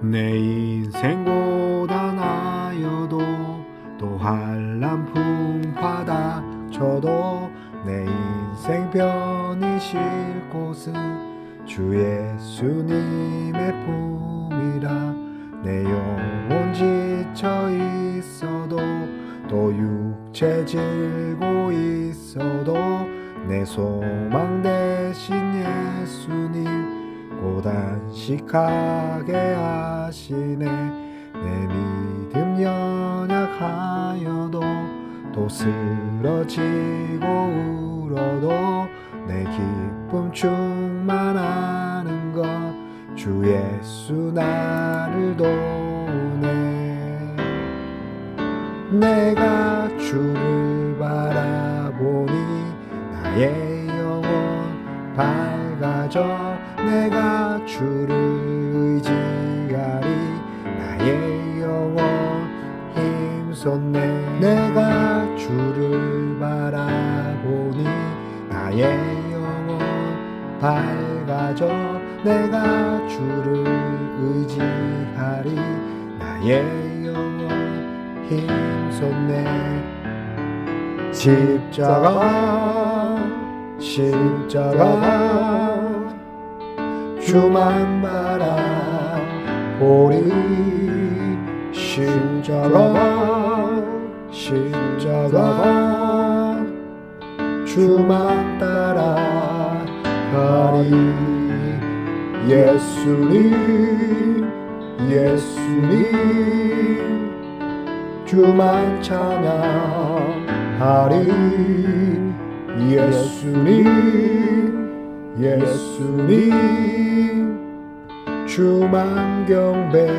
내 인생 고단하여도 또 한란풍 바닥 쳐도 내 인생 편히 쉴 곳은 주 예수님의 품이라. 내 영혼 지쳐 있어도 또 육체 질고 있어도 내 소망 대 고단식하게 하시네. 내 믿음 연약하여도 또 쓰러지고 울어도 내 기쁨 충만하는 것 주 예수 나를 도우네. 내가 주를 바라보니 나의 영혼 밝 아져 내가 주를 의지하리. 나의 영혼 힘솟네. 내가 주를 바라보니 나의 영혼 밝아져. 내가 주를 의지하리. 나의 영혼 힘솟네. 십자가 십자가 주만 바라보리. 십자가 십자가 주만 따라가리. 예수님 예수님 주만 찬양하리. 예수님 예수님 주만 경배하리